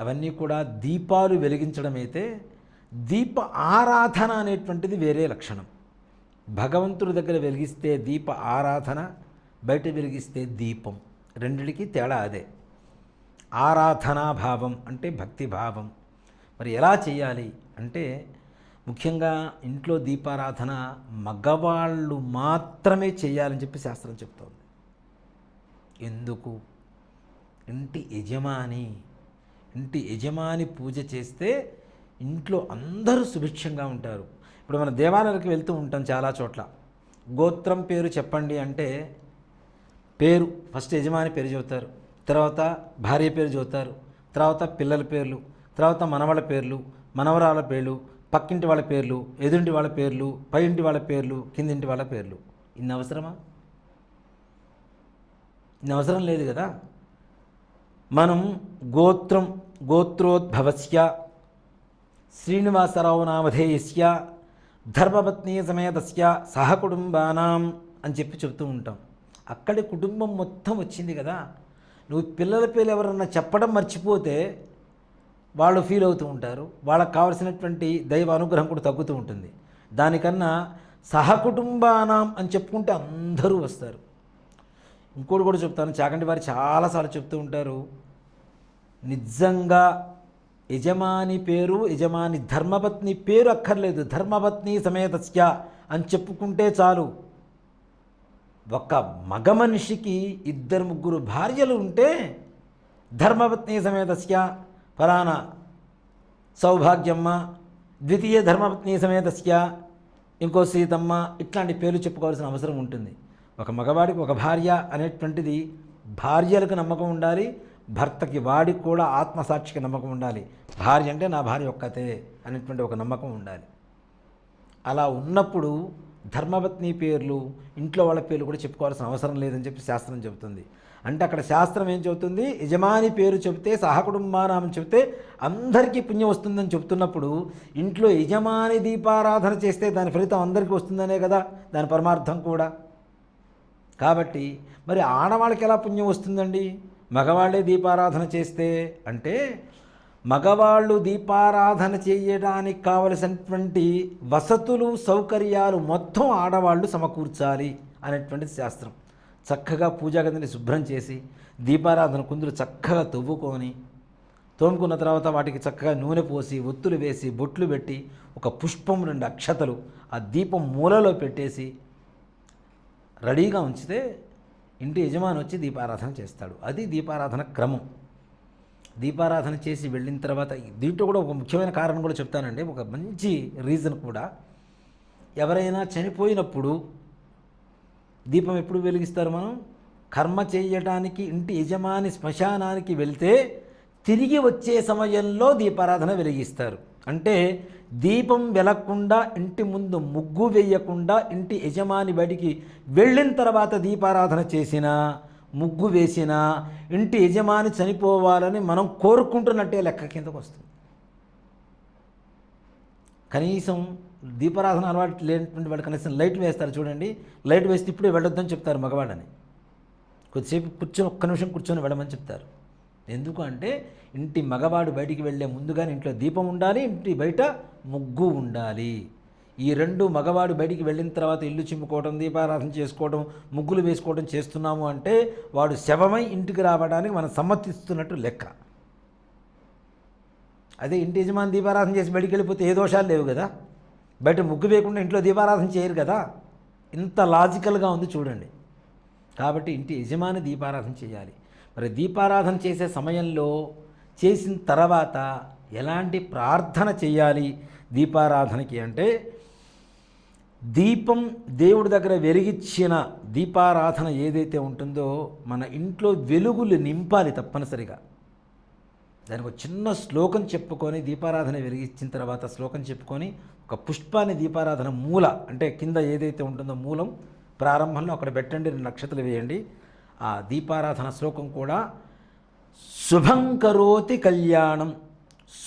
అవన్నీ కూడా దీపాలు వెలిగించడం అయితే దీప ఆరాధన అనేటువంటిది వేరే లక్షణం. భగవంతుడి దగ్గర వెలిగిస్తే దీప ఆరాధన బయట వెలిగిస్తే దీపం. రెండిటికి తేడా అదే. ఆరాధనాభావం అంటే భక్తి భావం. మరి ఎలా చేయాలి అంటే ముఖ్యంగా ఇంట్లో దీపారాధన మగవాళ్ళు మాత్రమే చేయాలని చెప్పి శాస్త్రం చెప్తోంది. ఎందుకు? ఇంటి యజమాని ఇంటి యజమాని పూజ చేస్తే ఇంట్లో అందరూ సుభిక్షంగా ఉంటారు. ఇప్పుడు మన దేవాలయాలకు వెళ్తూ ఉంటాం చాలా చోట్ల. గోత్రం పేరు చెప్పండి అంటే పేరు ఫస్ట్ యజమాని పేరు చెబుతారు. తర్వాత భార్య పేరు చెబుతారు. తర్వాత పిల్లల పేర్లు తర్వాత మనవళ్ళ పేర్లు మనవరాల పేర్లు పక్కింటి వాళ్ళ పేర్లు ఎదురింటి వాళ్ళ పేర్లు పై ఇంటి వాళ్ళ పేర్లు కిందింటి వాళ్ళ పేర్లు. ఇన్ని అవసరమా? ఇన్ని అవసరం లేదు కదా? మనం గోత్రం గోత్రోద్భవస్య శ్రీనివాసరావు నామధేయస్య ధర్మపత్ని సమేతస్య సహకుటుంబానాం అని చెప్పి చెబుతూ ఉంటాం. అక్కడి కుటుంబం మొత్తం వచ్చింది కదా. నువ్వు పిల్లల పేర్లు ఎవరన్నా చెప్పడం మర్చిపోతే వాళ్ళు ఫీల్ అవుతూ ఉంటారు. వాళ్ళకి కావలసినటువంటి దైవ అనుగ్రహం కూడా తగ్గుతూ ఉంటుంది. దానికన్నా సహకుటుంబానాం అని చెప్పుకుంటే అందరూ వస్తారు. ఇంకోటి కూడా చెప్తాను. చాకంటి వారు చాలాసార్లు చెప్తూ ఉంటారు. నిజంగా యజమాని పేరు యజమాని ధర్మపత్ని పేరు అక్కర్లేదు. ధర్మపత్ని సమేతస్య అని చెప్పుకుంటే చాలు. ఒక మగ మనిషికి ఇద్దరు ముగ్గురు భార్యలు ఉంటే ధర్మపత్ని సమేతస్య ఫలానా సౌభాగ్యమ్మ ద్వితీయ ధర్మపత్ని సమేతస్య ఇంకో సీతమ్మ ఇట్లాంటి పేర్లు చెప్పుకోవాల్సిన అవసరం ఉంటుంది. ఒక మగవాడికి ఒక భార్య అనేటువంటిది భార్యలకు నమ్మకం ఉండాలి భర్తకి వాడికి కూడా ఆత్మసాక్షికి నమ్మకం ఉండాలి. భార్య అంటే నా భార్య ఒక్కతే అనేటువంటి ఒక నమ్మకం ఉండాలి. అలా ఉన్నప్పుడు ధర్మపత్ని పేర్లు ఇంట్లో వాళ్ళ పేర్లు కూడా చెప్పుకోవాల్సిన అవసరం లేదని చెప్పి శాస్త్రం చెబుతుంది. అంటే అక్కడ శాస్త్రం ఏం చెబుతుంది? యజమాని పేరు చెబితే సహకుటుంబానామని చెబితే అందరికీ పుణ్యం వస్తుందని చెబుతున్నప్పుడు ఇంట్లో యజమాని దీపారాధన చేస్తే దాని ఫలితం అందరికీ వస్తుందనే కదా దాని పరమార్థం కూడా. కాబట్టి మరి ఆడవాళ్ళకి ఎలా పుణ్యం వస్తుందండి? మగవాళ్ళే దీపారాధన చేస్తే అంటే మగవాళ్ళు దీపారాధన చేయడానికి కావలసినటువంటి వసతులు సౌకర్యాలు మొత్తం ఆడవాళ్ళు సమకూర్చాలి అనేటువంటిది శాస్త్రం. చక్కగా పూజా గదిని శుభ్రం చేసి దీపారాధన కుందులు చక్కగా తవ్వుకొని తోముకున్న తర్వాత వాటికి చక్కగా నూనె పోసి ఒత్తులు వేసి బొట్లు పెట్టి ఒక పుష్పం రెండు అక్షతలు ఆ దీపం మూలలో పెట్టేసి రెడీగా ఉంచితే ఇంటి యజమాని వచ్చి దీపారాధన చేస్తాడు. అది దీపారాధన క్రమం. దీపారాధన చేసి వెళ్ళిన తర్వాత దీంట్లో కూడా ఒక ముఖ్యమైన కారణం కూడా చెప్తానండి. ఒక మంచి రీజన్ కూడా. ఎవరైనా చనిపోయినప్పుడు దీపం ఎప్పుడు వెలిగిస్తారు మనం? కర్మ చేయటానికి ఇంటి యజమాని శ్మశానానికి వెళ్తే తిరిగి వచ్చే సమయంలో దీపారాధన వెలిగిస్తారు. అంటే దీపం వెలక్కుండా ఇంటి ముందు ముగ్గు వేయకుండా ఇంటి యజమాని బడికి వెళ్ళిన తర్వాత దీపారాధన చేసినా ముగ్గు వేసినా ఇంటి యజమాని చనిపోవాలని మనం కోరుకుంటున్నట్టే లెక్క కిందకు వస్తుంది. కనీసం దీపారాధన అలవాటు లేనటువంటి వాడు కనీసం లైట్ వేస్తారు చూడండి. లైట్ వేస్తే ఇప్పుడే వెళ్ళొద్దని చెప్తారు మగవాడని కొద్దిసేపు కూర్చొని ఒక్క నిమిషం కూర్చొని వెళ్ళమని చెప్తారు. ఎందుకు అంటే ఇంటి మగవాడు బయటికి వెళ్ళే ముందుగానే ఇంట్లో దీపం ఉండాలి ఇంటి బయట ముగ్గు ఉండాలి. ఈ రెండు మగవాడు బయటికి వెళ్ళిన తర్వాత ఇల్లు చిమ్ముకోవడం దీపారాధన చేసుకోవడం ముగ్గులు వేసుకోవడం చేస్తున్నాము అంటే వాడు శవమై ఇంటికి రావడానికి మనం సమ్మతిస్తున్నట్టు లెక్క. అదే ఇంటి యజమాని దీపారాధన చేసి బయటికి వెళ్ళిపోతే ఏ దోషాలు లేవు కదా? బయట ముగ్గు వేయకుండా ఇంట్లో దీపారాధన చేయరు కదా? ఇంత లాజికల్గా ఉంది చూడండి. కాబట్టి ఇంటి యజమాని దీపారాధన చేయాలి. మరి దీపారాధన చేసే సమయంలో చేసిన తర్వాత ఎలాంటి ప్రార్థన చేయాలి దీపారాధనకి అంటే దీపం దేవుడి దగ్గర వెలిగించిన దీపారాధన ఏదైతే ఉంటుందో మన ఇంట్లో వెలుగులు నింపాలి తప్పనిసరిగా. దానికి ఒక చిన్న శ్లోకం చెప్పుకొని దీపారాధన వెలిగించిన తర్వాత శ్లోకం చెప్పుకొని ఒక పుష్పాన్ని దీపారాధన మూల అంటే కింద ఏదైతే ఉంటుందో మూలం ప్రారంభంలో అక్కడ పెట్టండి రెండు నక్షత్రాలు వేయండి. ఆ దీపారాధన శ్లోకం కూడా శుభం కరోతి కళ్యాణం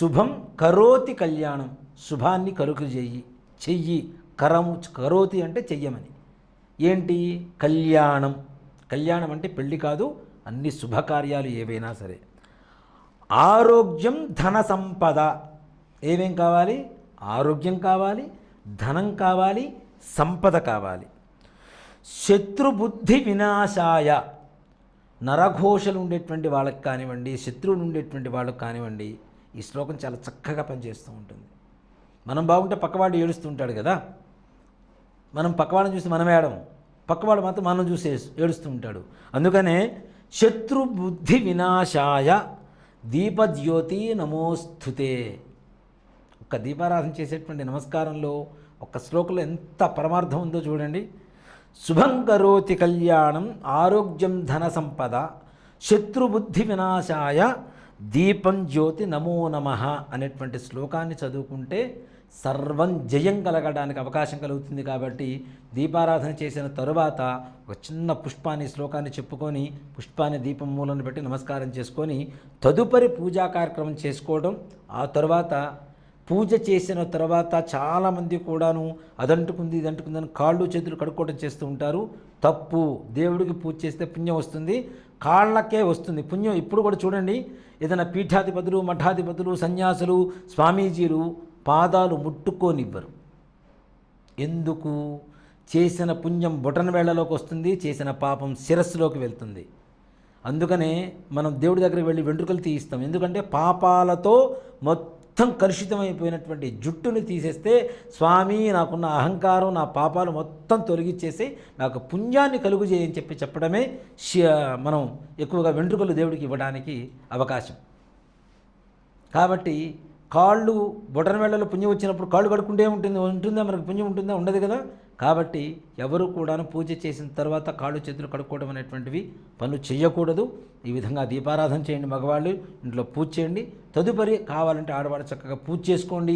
శుభం కరోతి కళ్యాణం శుభాన్ని కలుగు చెయ్యి చెయ్యి కరము కరోతి అంటే చెయ్యమని. ఏంటి? కళ్యాణం. కళ్యాణం అంటే పెళ్ళి కాదు అన్ని శుభకార్యాలు ఏవైనా సరే. ఆరోగ్యం ధన సంపద. ఏమేం కావాలి? ఆరోగ్యం కావాలి ధనం కావాలి సంపద కావాలి. శత్రుబుద్ధి వినాశాయ. నరఘోషలు ఉండేటువంటి వాళ్ళకి కానివ్వండి శత్రువులు ఉండేటువంటి వాళ్ళకి కానివ్వండి ఈ శ్లోకం చాలా చక్కగా పనిచేస్తూ ఉంటుంది. మనం బాగుంటే పక్కవాడు ఏడుస్తూ ఉంటాడు కదా? మనం పక్కవాడిని చూసి మనం ఏడము. పక్కవాడు మాత్రం మనం చూసి ఏడుస్తూ ఉంటాడు అందుకనే శత్రుబుద్ధి వినాశాయ దీపజ్యోతి నమోస్తుతే. ఒక దీపారాధన చేసేటువంటి నమస్కారంలో ఒక శ్లోకంలో ఎంత పరమార్థం ఉందో చూడండి. శుభం కరోతి కళ్యాణం ఆరోగ్యం ధన సంపద శత్రుబుద్ధి వినాశాయ దీపం జ్యోతి నమో నమ అనేటువంటి శ్లోకాన్ని చదువుకుంటే సర్వం జయం కలగడానికి అవకాశం కలుగుతుంది కాబట్టి దీపారాధన చేసిన తరువాత ఒక చిన్న పుష్పాన్ని శ్లోకాన్ని చెప్పుకొని పుష్పాన్ని దీపం మూలను పెట్టి నమస్కారం చేసుకొని తదుపరి పూజా కార్యక్రమం చేసుకోవడం ఆ తర్వాత పూజ చేసిన తర్వాత చాలామంది కూడాను అదంటుకుంది ఇదంటుకుంది అని కాళ్ళు చేతులు కడుక్కోవడం చేస్తూ ఉంటారు. తప్పు. దేవుడికి పూజ చేస్తే పుణ్యం వస్తుంది. కాళ్ళకే వస్తుంది. పుణ్యం ఇప్పుడు కూడా చూడండి. ఏదైనా పీఠాధిపతులు మఠాధిపతులు సన్యాసులు స్వామీజీలు పాదాలు ముట్టుకోనివ్వరు. ఎందుకు? చేసిన పుణ్యం బొటన వేళ్ళలోకి వస్తుంది చేసిన పాపం శిరస్సులోకి వెళ్తుంది. అందుకనే మనం దేవుడి దగ్గరికి వెళ్ళి వెంట్రుకలు తీయిస్తాం. ఎందుకంటే పాపాలతో మొత్తం మొత్తం కలుషితమైపోయినటువంటి జుట్టుని తీసేస్తే స్వామి నాకున్న అహంకారం నా పాపాలు మొత్తం తొలగించేసి నాకు పుణ్యాన్ని కలుగు చేయని చెప్పి చెప్పడమే శ- మనం ఎక్కువగా వెంట్రుకలు దేవుడికి ఇవ్వడానికి అవకాశం. కాబట్టి కాళ్ళు బొటన వేళ్ళలో పుణ్యం వచ్చినప్పుడు కాళ్ళు కడుక్కుంటే ఉంటుంది ఉంటుందా మనకు పుణ్యం ఉంటుందా? ఉండదు కదా. కాబట్టి ఎవరు కూడాను పూజ చేసిన తర్వాత కాళ్ళు చేతులు కడుక్కోవడం అనేటువంటివి పనులు చేయకూడదు ఈ విధంగా దీపారాధన చేయండి మగవాళ్ళు ఇంట్లో పూజ చేయండి. తదుపరి కావాలంటే ఆడవాళ్ళు చక్కగా పూజ చేసుకోండి.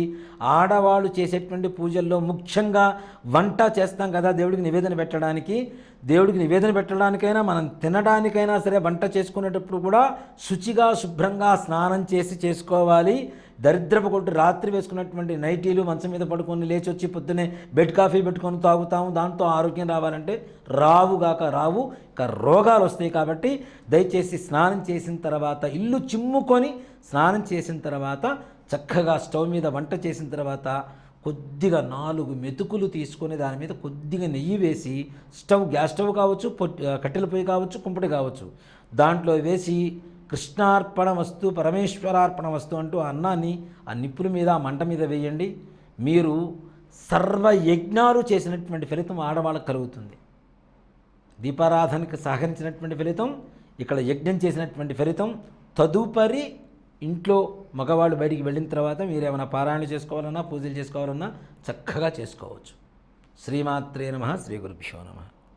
ఆడవాళ్ళు చేసేటువంటి పూజల్లో ముఖ్యంగా వంట చేస్తాం కదా దేవుడికి నివేదన పెట్టడానికి. దేవుడికి నివేదన పెట్టడానికైనా మనం తినడానికైనా సరే వంట చేసుకునేటప్పుడు కూడా శుచిగా శుభ్రంగా స్నానం చేసి చేసుకోవాలి. దరిద్రపు కొట్టు రాత్రి వేసుకున్నటువంటి నైటీలు మంచం మీద పడుకొని లేచి వచ్చి పొద్దునే బెడ్ కాఫీ పెట్టుకొని తాగుతాము. దాంతో ఆరోగ్యం రావాలంటే రావుగాక రావు ఇక రోగాలు వస్తాయి కాబట్టి దయచేసి స్నానం చేసిన తర్వాత ఇల్లు చిమ్ముకొని స్నానం చేసిన తర్వాత చక్కగా స్టవ్ మీద వంట చేసిన తర్వాత కొద్దిగా నాలుగు మెతుకులు తీసుకొని దాని మీద కొద్దిగా నెయ్యి వేసి స్టవ్ గ్యాస్ స్టవ్ కావచ్చు పొట్- కట్టెల పొయ్యి కావచ్చు కుంపటి కావచ్చు దాంట్లో వేసి కృష్ణార్పణ వస్తు పరమేశ్వరార్పణ వస్తు అంటూ అన్నాన్ని ఆ నిప్పుల మీద ఆ మంట మీద వేయండి. మీరు సర్వయజ్ఞాలు చేసినటువంటి ఫలితం ఆడవాళ్ళకు కలుగుతుంది. దీపారాధనకు సహకరించినటువంటి ఫలితం ఇక్కడ యజ్ఞం చేసినటువంటి ఫలితం తదుపరి ఇంట్లో మగవాళ్ళు బయటికి వెళ్ళిన తర్వాత మీరు ఏమైనా పారాయణలు చేసుకోవాలన్నా పూజలు చేసుకోవాలన్నా చక్కగా చేసుకోవచ్చు. శ్రీమాత్రే నమ శ్రీ గురుభ్యో నమ.